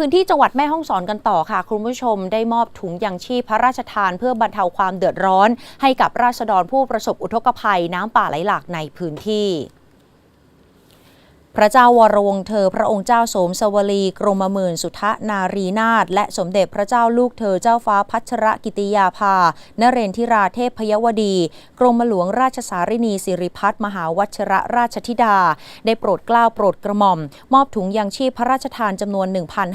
พื้นที่จังหวัดแม่ฮ่องสอนกันต่อค่ะ คุณผู้ชมได้มอบถุงยางชีพพระราชทานเพื่อบรรเทาความเดือดร้อน ให้กับราษฎรผู้ประสบอุทกภัยน้ำป่าไหลหลากในพื้นที่ พระเจ้าวรวงเธอพระองค์เจ้าโสมสวลีกรมหมื่นสุทธนารีนาถและสมเด็จพระเจ้าลูกเธอเจ้าฟ้าพัชรกิติยาภา นเรนทิราเทพพยวดี กรมหลวงราชสารินีสิริพัฒมหาวัชรราชธิดา ได้โปรดเกล้าโปรดกระหม่อม มอบถุงยังชีพพระราชทานจำนวน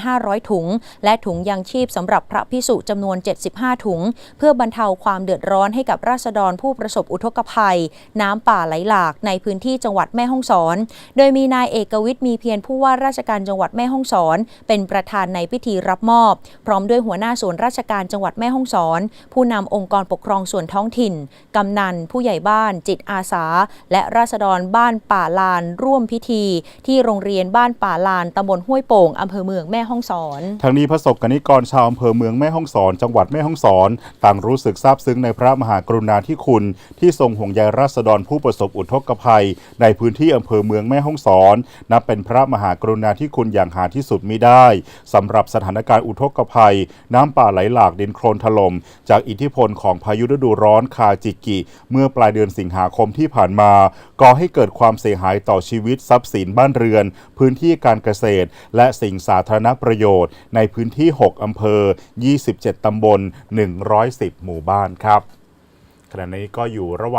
1,500 ถุง และถุงยังชีพสำหรับพระพิสุจำนวน 75 ถุง เพื่อบรรเทาความเดือดร้อนให้กับราษฎรผู้ประสบอุทกภัย น้ำป่าไหลหลากในพื้นที่จังหวัดแม่ฮ่องสอน โดยมีนายเอกวิทย์มีเพียรผู้ว่าราชการจังหวัดแม่ฮ่องสอน เป็นประธานในพิธีรับมอบ พร้อมด้วยหัวหน้าส่วนราชการจังหวัดแม่ฮ่องสอน ผู้นำองค์กรปกครองส่วนท้องถิ่น กำนัน ผู้ใหญ่บ้าน จิตอาสา และราษฎรบ้านป่าลาน ร่วมพิธี ที่โรงเรียนบ้านป่าลานตำบลห้วยโป่งอำเภอเมืองแม่ฮ่องสอนทั้งนี้ประสบกนิกรชาวอำเภอเมืองแม่ฮ่องสอน จังหวัดแม่ฮ่องสอน ต่างรู้สึกซาบซึ้งในพระมหากรุณาธิคุณ ที่ทรงห่วงใยราษฎรผู้ประสบอุทกภัย ในพื้นที่อำเภอเมืองแม่ฮ่องสอนนับเป็นพระมหากรุณาธิคุณอย่างหาที่สุดมิได้สำหรับสถานการณ์อุทกภัย น้ำป่าไหลหลากดินโคลนถล่มจากอิทธิพลของพายุฤดูร้อนคาจิกิ เมื่อปลายเดือนสิงหาคมที่ผ่านมา ก่อให้เกิดความเสียหายต่อชีวิตทรัพย์สินบ้านเรือน พื้นที่การเกษตร และสิ่งสาธารณประโยชน์ ในพื้นที่ 6 อำเภอ 27 ตำบล 110 หมู่บ้านครับขณะนี้ก็อยู่ระหว่าง